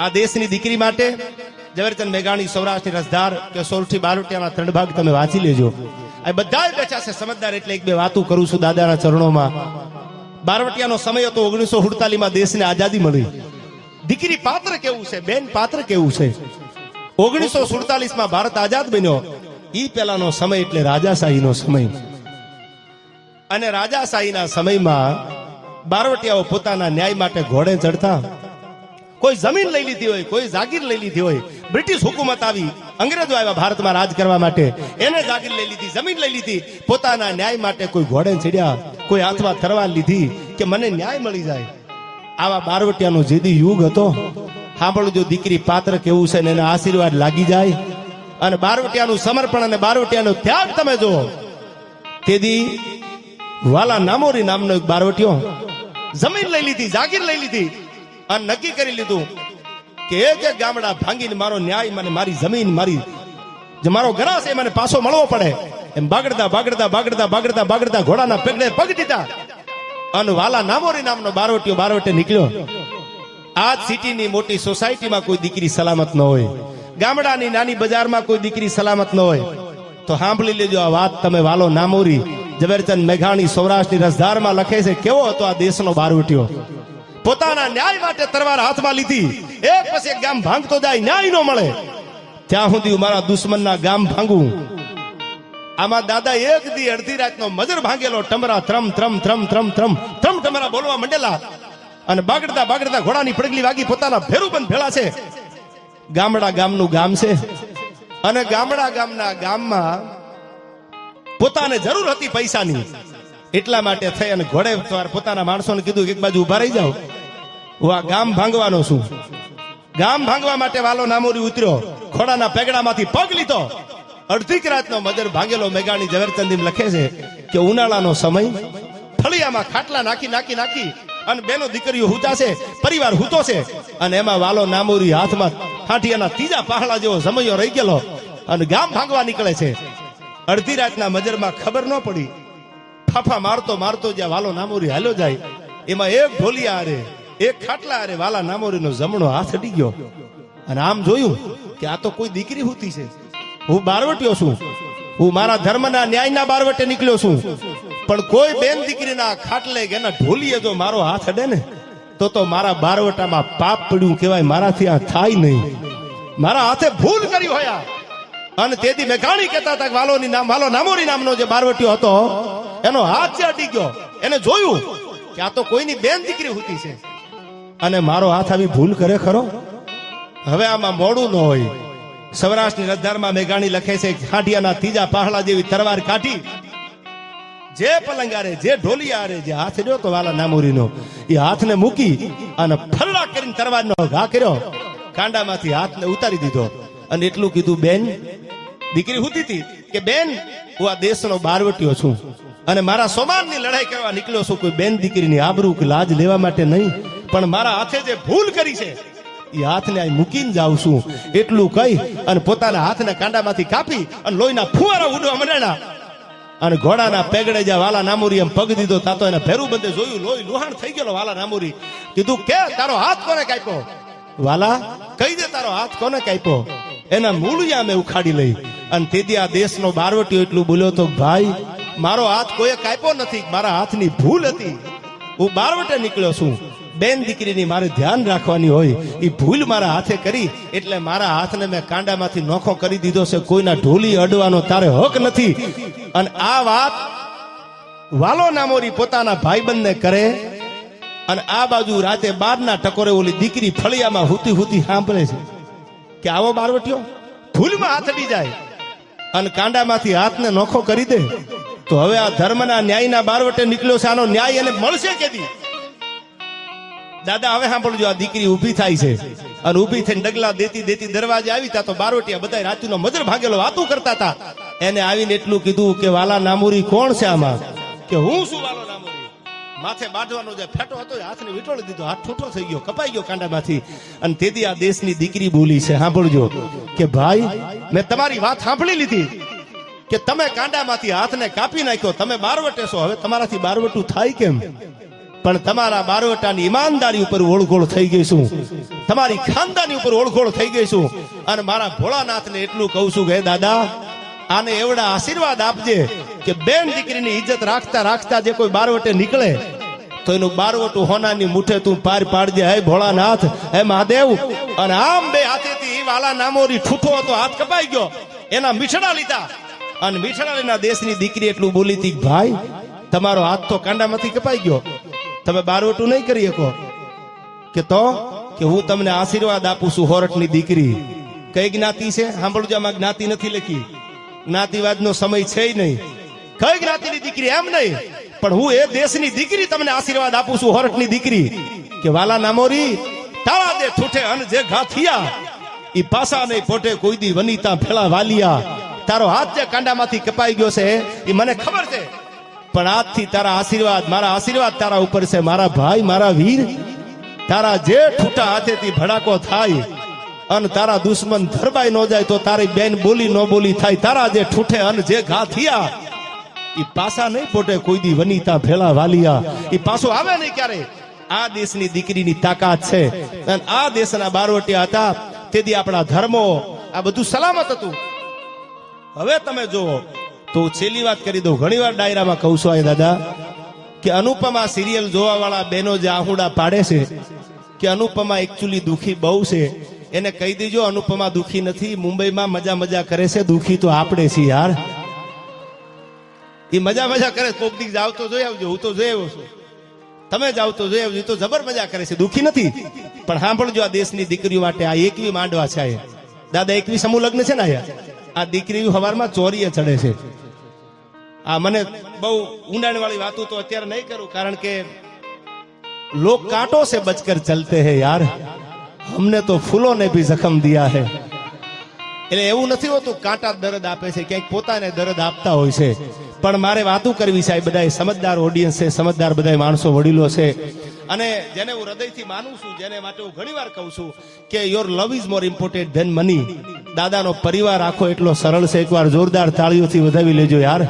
આ દેશની દીકરી માટે ઝવેરચંદ મેઘાણી સૌરાષ્ટ્રની રસધાર કે સોરઠી બારોટિયાના ત્રણ ભાગ તમે વાંચી લેજો. આ બધા બેઠા છે સમજદાર એટલે એક બે વાતો કરું છું દાદાના ચરણોમાં. બારવટિયાનો સમય હતો ઓગણીસો સુડતાલીસમાં દેશને આઝાદી મળી. દીકરી પાત્ર કેવું છે? બેન પાત્ર કેવું છે? ઓગણીસો સુડતાલીસમાં ભારત આઝાદ બન્યો. ઈ પેલાનો સમય એટલે રાજાશાહીનો સમય. અને રાજાશાહીના સમયમાં બારવટિયાઓ પોતાના ન્યાય માટે ઘોડે ચડતા. કોઈ જમીન લઈ લીધી હોય, કોઈ જાગીર લઈ લીધી હોય. બ્રિટિશ હુકુમત આવી, અંગ્રેજો આવ્યા ભારતમાં રાજ કરવા માટે. એને જાગીર લઈ લીધી, જમીન લઈ લીધી. પોતાના ન્યાય માટે કોઈ ઘોડે ચડ્યા, કોઈ હાથમાં તરવાર લીધી કે મને ન્યાય મળી જાય. આવા બારવટિયાનો જેદી યુગ હતો. સાંભળું જો દીકરી પાત્ર કેવું છે ને એના આશીર્વાદ લાગી જાય. અને બારવટિયાનું સમર્પણ અને બારવટિયાનો ત્યાગ તમે જુઓ. તેદી વાલા નામોરી નામનો એક બારવટીયો. જમીન લઈ લીધી, જાગીર લઈ લીધી. અને નક્કી કરી લીધું કે એક એક ગામડા ભાંગીને મારો ન્યાય મને, મારી જમીન, મારી જે મારો ગ્રાસ એ મને પાછો મળવો પડે. એમ બાગડતા બાગડતા બાગડતા બાગડતા બાગડતા ઘોડાના પગડે પગ દીધા. અને વાલા નામોરી નામનો બારોટીઓ બારોટે નીકળ્યો. આ સિટીની મોટી સોસાયટીમાં કોઈ દીકરી સલામત ન હોય. ગામડાની નાની બજારમાં કોઈ દીકરી સલામત ન હોય. તો સાંભળી લેજો આ વાત તમે, વાલો નામોરી. ઝવેરચંદ મેઘાણી સૌરાષ્ટ્રની રસધારમાં લખે છે, કેવો હતો આ દેશનો બારવટીયો પોતાના ન્યાય માટે તરવાર હાથમાં લીધી. એક પછી ગામ ભાંગતો જાય, ન્યાય નો મળે. ત્યાં સુધી મારા દુશ્મનના ગામ ભાંગું. આમાં દાદા એક દી અડધી રાતનો મજર ભાંગેલો, ટમરા ત્રમ ત્રમ ત્રમ ત્રમ ત્રમ ત્રમ ટમરા બોલવા માંડેલા. અને બાગડતા બાગડતા ઘોડાની પડગલી વાગી, પોતાના ભેરુબંધ ભેળા છે. ગામડા ગામનું ગામ છે. અને ગામડા ગામના ગામમાં પોતાને જરૂર હતી પૈસાની. એટલા માટે થઈ અને ઘોડે પોતાના માણસોને કીધું એક બાજુ ઊભા રહી જાઓ. હું ગામ ભાંગવાનો છું. ગામ ભાંગવા માટે વાલો નામોરી ઉતર્યો. ઘોડાના પેગડામાંથી પગ લીધો. અડધીક રાતનો મદર ભાંગેલો મેઘાણી ઝવેરચંદી લખે છે કે ઉનાળાનો સમય ફળિયામાં ખાટલા નાખી નાખી નાખી અને બેનો દીકરીઓ હુતા છે, પરિવાર હુતો છે અને એમાં વાલો નામોરી હાથમાં હાંઠિયાના ત્રીજા પહાડા જેવો સમયો રહી ગયેલો અને ગામ ભાંગવા નીકળે છે. અડધી રાતના મજરમાં ખબર ન પડી. ફાફા મારતો મારતો જ્યાં વાલો નામોરી હાલ્યો જાય, એમાં એક ઢોલિયા આરે એક ખાટલા અરે વાલા નામોરીનો જમણો હાથ અડી ગયો. અને આમ જોયું કે આ તો કોઈ દીકરી હોતી છે. હું બારવટ્યો છું. હું મારા ધર્મના ન્યાયના બારવટે નીકળ્યો છું. પણ કોઈ બેન દીકરીના ખાટલે કે એના ઢોલીએ જો મારો હાથ અડે ને, તો તો મારા બારવટામાં પાપ પડ્યું કહેવાય, મારાથી આ થાય નહીં. મારા હાથે ભૂલ કરી હોય અને તેથી મેઘાણી કહેતા હતા વાલોની નામ, વાલો નામોરી નામનો જે બારવટીયો હતો, એનો હાથ જે અટી ગયો. એને જોયું કે આ તો કોઈની બેન દીકરી હોતી છે. અને મારો હાથ આવી ભૂલ કરે ખરો? હવે આમાં મોડું ન હોય. સૌરાષ્ટ્રની રજધારમાં મેઘાણી લખે છે, ખાંડિયાના ત્રીજા પહાડા જેવી તરવાર કાઢી. જે પલંગારે, જે ઢોલિયારે, જે હાથ જો તો વાલા નામુરીનો, એ હાથને મૂકી અને ફલ્લા કરીને તરવારનો ઘા કર્યો. કાંડામાંથી હાથને ઉતારી દીધો. અને એટલું કીધું, બેન, દીકરી હુતી હતી કે બેન, હું આ દેશનો બારવટીયો છું. અને મારા સોમાનની લડાઈ કરવા નીકળ્યો છું. કોઈ બેન દીકરીની આબરૂ કે લાજ લેવા માટે નહીં. પણ મારા હાથે જે ભૂલ કરી છે, એ હાથને અહીં મૂકીને જાઉં છું. એટલું કહી અને પોતાના હાથને કાંડામાંથી કાપી અને લોહીના ફુવારા ઉડવા માંડ્યા. અને ઘોડાના પેગડે જ્યાં વાલા નામુરી એમ પગ દીધો તાતો એને ભેરું બંધે જોયું, લોહી લુહાણ થઈ ગયેલો વાલા નામુરી. કીધું, કે, તારો હાથ કોને કાપ્યો? વાલા, કહી દે તારો હાથ કોને કાપ્યો? એના મૂળિયા મેં ઉખાડી લઈ. અને તેથી આ દેશનો બારવટીઓ એટલું બોલ્યો તો, ભાઈ, મારો હાથ કોઈએ કાપ્યો નથી, મારા હાથની ભૂલ હતી. હું બારવટે નીકળ્યો છું. બેન દીકરીની મારે ધ્યાન રાખવાની હોય એ ભૂલ મારા હાથે કરી, એટલે મારા હાથને મેં કાંડામાંથી નોખો કરી દીધો છે, કોઈના ઢોલી અડવાનો તારે હક નથી. અને આ વાત વાલો નામોરી પોતાના ભાઈબંધને કરે, અને આ બાજુ રાતે બારના ટકોરે ઓલી દીકરી ફળિયામાં હુતી હુતી સાંભળે છે કે આવો બારવટીયો ભૂલમાં હાથ અડી જાય, અને કાંડામાંથી હાથને નોખો કરી દે, તો હવે આ ધર્મના ન્યાયના બારવટે નીકળ્યો છે, આનો ન્યાય એને મળશે કેદી? દાદા, હવે સાંભળજો, આ દીકરી ઊભી થાય છે. અને ઊભી થઈને ડગલા દેતી દેતી દરવાજે આવી તા તો બારોટિયા બધા રાતુનો મજર ભાગેલો વાતું કરતા હતા. એને આવીને એટલું કીધું કે, વાલા નામુરી કોણ છે આમાં? કે, હું શું વાલો નામુરી. માથે બાંધવાનો જે ફેટો હતો હાથને વીટોળી દીધો. હાથ ઠૂઠો થઈ ગયો, કપાઈ ગયો કાંડામાંથી. અને તેથી આ દેશની દીકરી બોલી છે, સાંભળજો, કે ભાઈ, મેં તમારી વાત સાંભળી લીધી, કે તમે કાંડામાંથી હાથને કાપી નાખ્યો. તમે બારવટે છો. હવે તમારાથી બારવટું થાય કેમ? પણ તમારા બારવટાની ઈમાનદારી ઉપર ઓળઘોળ થઈ ગઈ છું. તમારી ખાનદાની ઉપર ઓળખોળ થઈ ગઈ છું. અને મારા ભોળાનાથને એટલું કહું છું કે દાદા, આને એવડા આશીર્વાદ આપજે કે બેન દીકરીની ઇજ્જત રાખતા રાખતા જે કોઈ બારવટે નીકળે, તો એનું બારવટું હોનાની મુઠે તું પાર પાડજે. હે ભોળાનાથ, હે મહાદેવ. અને આમ બે હાથેથી ઈ વાલા નામોરી ઠૂઠો હતો, હાથ કપાઈ ગયો. એના મીઠડા લીધા. અને મીઠડાના દેશની દીકરી એટલું બોલી હતી, ભાઈ, તમારો હાથ તો કાંડામાંથી કપાઈ ગયો. તમે બારવટું નહીં કરી શકો. કે તો? કે હું તમને આશીર્વાદ આપું છું હોરઠની દીકરી. કઈ જ્ઞાતિ છે? સાંભળજો, આમાં જ્ઞાતિ નથી લખી. જ્ઞાતિવાદનો સમય છે નહીં. કઈ જ્ઞાતિની દીકરી? એમ નહીં. પણ હું એ દેશની દીકરી તમને આશીર્વાદ આપું છું હોરઠની દીકરી. કે વાલા નામોરી તારા દે ઠૂઠે અન જે ગાથિયા થયા, ઈ પાસા નહીં પોટે કોઈ દી વનિતા ફેલા વાલિયા. તારો હાથ જે કાંડામાંથી કપાઈ ગયો છે એ મને ખબર છે. પણ આજથી તારા આશીર્વાદ, મારા આશીર્વાદ તારા ઉપર છે. મારા ભાઈ, મારા વીર, તારા જે ઠૂટા હાથેથી ભડાકો થાય અને તારા દુશ્મન ધરબાઈ ન જાય તો તારી બેન બોલી ન બોલી થાય. તારા જે ઠૂઠે અન જે ઘા થયા એ પાસા નહીં પોટે કોઈ દી વનિતા ભેળા વાલિયા. એ પાછો આવે નહીં ક્યારે? આ દેશની દીકરીની તાકાત છે. અને આ દેશના બારવટિયા હતા, તેથી આપણા ધર્મો આ બધું સલામત હતું. હવે તમે જુઓ તો છેલ્લી વાત કરી દઉં. ઘણી વાર ડાયરામાં કહું છું આ દાદા, કે અનુપમા સિરિયલ જોવા વાળા બહેનો જે આહુડા પાડે છે, કે અનુપમા એકચ્યુઅલી દુખી બહુ છે, એને કહી દેજો, અનુપમા દુખી નથી, મુંબઈમાં મજા મજા કરે છે, દુખી તો આપણે છીએ યાર. એ મજા મજા કરે, કોક દીક જાવ તો જોઈ આવજો, હું તો જોઈ આવ્યો છું. તમે જાવ તો જોઈ આવજો તો જબર મજા કરે છે, દુખી નથી. પણ સાંભળજો, આ દેશની દીકરીઓ માટે આ એકવી માંડવા છે દાદા, એકવી સમૂહ લગ્ન છે ને આ દીકરીઓ હવારમાં ચોરીએ ચડે છે. આ મને બહુ ઊંડાણ વાળી વાતો તો અત્યારે નહીં કરું, કારણ કે લોક કાંટો સે બચકર ચલતે હે યાર. હમને તો ફૂલો ને ભી જખમ દિયા હે. એટલે એવું નથી હોતું, કાંટા દર્દ આપે છે, ક્યાંક પોતાને દર્દ આપતા હોય છે. પણ મારે વાતું કરવી છે બધા સમજદાર ઓડિયન્સ છે, સમજદાર બધા માણસો વડીલો છે. અને જેને હું હૃદયથી માનું છું, જેને માટે હું ઘણીવાર કહું છું કે your love is more important than money દાદાનો પરિવાર આખો એટલો સરળ છે, એકવાર જોરદાર તાળીઓથી વધાવી લેજો યાર.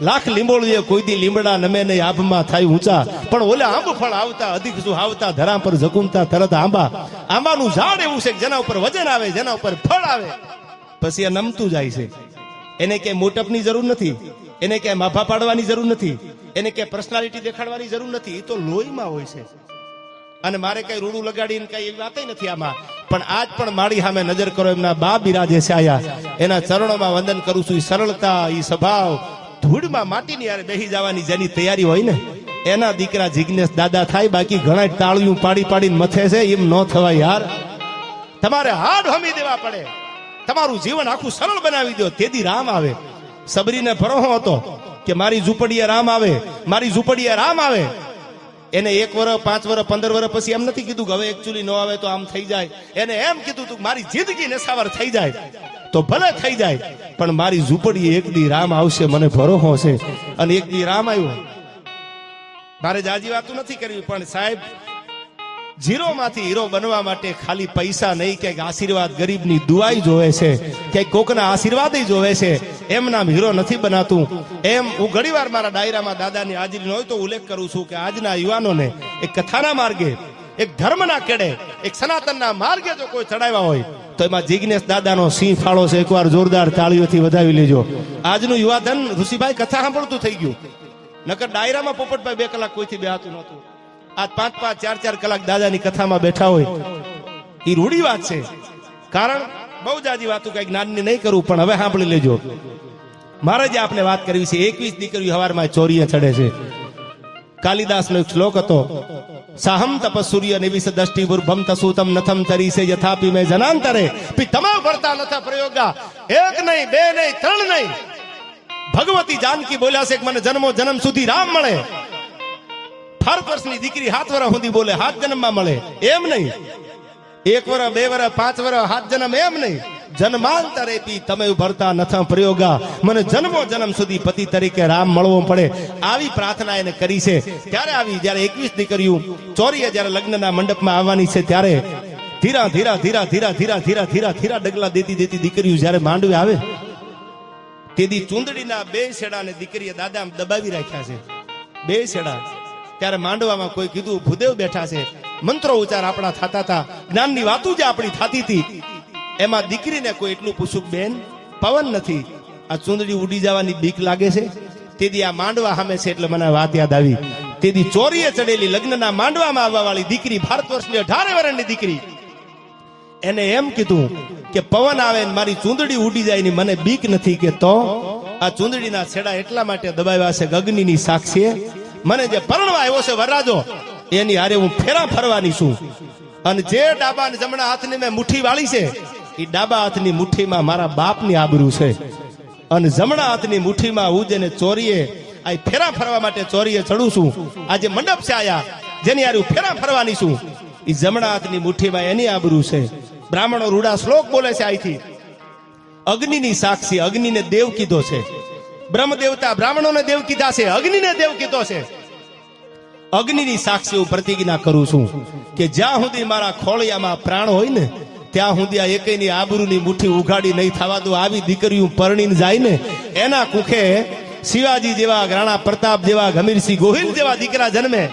લાખ લીંબોળીએ કોઈ દી લીમડા નમે નહીં, આભમાં થાય ઊંચા. પણ ઓલે આંબ ફળ આવતા, અધિક શું આવતા, ધરા પર ઝકુમતા, તરત આંબા. આંબાનું ઝાડ એવું છે કે જેના ઉપર વજન આવે, જેના ઉપર ફળ આવે. પછી એ નમતું જાય છે. એને ક્યાંય મોટપની જરૂર નથી. એને ક્યાંય માફા પાડવાની જરૂર નથી. એને ક્યાંય પર્સનાલિટી દેખાડવાની જરૂર નથી. એ તો લોહીમાં હોય છે. અને મારે કઈ રૂડું લગાડીને કઈ એવી વાત નથી આમાં. પણ આજ પણ મારી સામે નજર કરો, એમના બા બિરાજે છે આયા. એના ચરણોમાં વંદન કરું છું. એ સરળતા એ સ્વભાવ. ધૂળમાં માટીની યારે બેહી જવાની જેની તૈયારી હોય ને, એના દીકરા જિજ્ઞેશ દાદા થાય, બાકી ઘણા તાળિયું પાડી પાડીને મથે છે, એમ ન થવાય યાર. તમારે હાડ હમી દેવા પડે. તમારું જીવન આખું સરળ બનાવી દો. તેથી રામ આવે. સબરીને ભરોહો હતો કે મારી ઝૂંપડીએ રામ આવે, મારી ઝૂંપડીએ રામ આવે. એને એક વર્ષ પાંચ વર્ષ પંદર વર્ષ પછી એમ નથી કીધું કે હવે એકચ્યુઅલી ન આવે તો આમ થઈ જાય. એને એમ કીધું તું મારી જિંદગી નેસાવર થઈ જાય. તો ભલે થઈ જાય, પણ મારી ઝૂંપડીએ એક દી રામ આવશે, મને ભરોહો છે અને એક દી રામ આવ્યો. મારે જાજી વાતું નથી કરવી, પણ સાહેબ ઝીરો માંથી હીરો બનવા માટે ખાલી પૈસા નહીં, ક્યાંક આશીર્વાદ ગરીબની દુઆઈ જોવે છે, ક્યાંક કોકના આશીર્વાદ જોવે છે. એમ નામ હીરો નથી બનાતું. એમ હું ઘણીવાર મારા ડાયરામાં દાદાની હાજરી હોય તો ઉલ્લેખ કરું છું કે આજના યુવાનોને એક કથાના માર્ગે એક ધર્મના કેડે, એક સનાતનના માર્ગે જો કોઈ ચડાવ્યા હોય, તો એમાં જિજ્ઞેશ દાદાનો સિંહ ફાળો છે. એકવાર જોરદાર તાળીઓથી વધાવી લેજો. આજનું યુવાધન ઋષિભાઈ કથા સાંભળતું થઈ ગયું. નકર ડાયરામાં પોપટભાઈ બે કલાક કોઈથી બેહાતું નહોતું. આજ પાંચ પાંચ ચાર ચાર કલાક દાદાની કથામાં બેઠા હોય. એ રૂડી વાત છે. કારણ બહુ જાજી વાતું કઈ જ્ઞાનની નહીં કરું, પણ હવે સાંભળી લેજો. મારે જે આપણે વાત કરવી છે. એકવીસ દીકરીઓ હવારમાં ચોરીએ ચડે છે. કાલિદાસનો એક શ્લોક હતો, સાહમ તપસૂર્ય નિવિસ દષ્ટિ ભમ તસુતમ નથમ તરી છે યથાપી મેં જનાંતરે. તમામ ભરતા નથા પ્રયોગા, એક નહીં, બે નહીં, ત્રણ નહીં. ભગવતી જાનકી બોલ્યા છે કે મને જન્મો જન્મ સુધી રામ મળે. ફર વર્ષની દીકરી હાથ વરા સુધી બોલે, હાથ જન્મમાં મળે. એમ નહીં. એક વરા બે વરા પાંચ વરા હાથ જન્મ એમ નહીં. જન્માંતરે પી તમે ભરતા નથા પ્રયોગા. મને જન્મો જન્મ સુધી પતિ તરીકે રામ મળવો પડે. આવી પ્રાર્થના એને કરી છે. ત્યારે આવી, જ્યારે એકવીસ દીકરીઓ ચોરીએ જ્યારે લગ્નના મંડપમાં આવવાની છે, ત્યારે ધીરા ધીરા ધીરા ધીરા ધીરા ધીરા ધીરા ધીરા ડગલા દેતી દેતી દીકરીઓ જ્યારે માંડવે આવે તેથી ચુંદડીના બે શેડાને દીકરીએ દાદા દબાવી રાખ્યા છે. બે છેડા ત્યારે માંડવામાં કોઈ કીધું, ભૂદેવ બેઠા છે. મંત્રો ઉચ્ચાર આપણા થતા હતા. જ્ઞાનની વાતો જે આપણી થતી હતી. એમાં દીકરીને કોઈ એટલું પૂછું બેન, પવન નથી. આ ચૂંદડી ઉડી જવાની બીક લાગે છે. તેથી આ માંડવા સામે છે એટલે મને વાત યાદ આવી. તેથી ચોરીએ ચડેલી લગ્નના માંડવામાં આવવા વાળી દીકરી ભારત વર્ષની અઢારે વર્ષની દીકરી. એને એમ કીધું કે પવન આવે ને મારી ચૂંદડી ઉડી જાય ને મને બીક નથી કે તો આ ચૂંદડીના છેડા એટલા માટે દબાવ્યા છે ગગનીની સાક્ષીએ. મને જે પરણવા આવ્યો છે વરરાજો, એની હારે હું ફેરા ફરવાની છું. અને જે ડાબા જમણા હાથની મેં મુઠ્ઠી વાળી છે એ ડાબા હાથની મુઠ્ઠીમાં મારા બાપની આબરૂ છે. અને જમણા હાથની મુઠ્ઠીમાં હું જેને ચોરીએ, આ ફેરા ફરવા માટે ચોરીએ ચડું છું. આજે મંડપ છે આયા, જેની હારે ફેરા ફરવાની છું. એ જમણા હાથની મુઠ્ઠીમાં એની આબરૂ છે. બ્રાહ્મણો રૂડા શ્લોક બોલે છે અહીંથી અગ્નિની સાક્ષી અગ્નિને દેવ કીધો છે. બ્રહ્મ દેવતા બ્રાહ્મણોને દેવ કીધા છે, અગ્નિને દેવ કીધો છે. અગ્નિની સાક્ષી હું પ્રતિજ્ઞા કરું છું કે જ્યાં સુધી મારા ખોળિયામાં પ્રાણ હોય ને ત્યાં સુધી આ એકેયની આબરૂની મુઠ્ઠી ઉઘાડી નહીં થવા દો. આવી દીકરીઓ પરણીને જાય ને, એના કુખે શિવાજી જેવા, રાણા પ્રતાપ જેવા, ગમીરસિંહ ગોહિલ જેવા દીકરા જન્મે.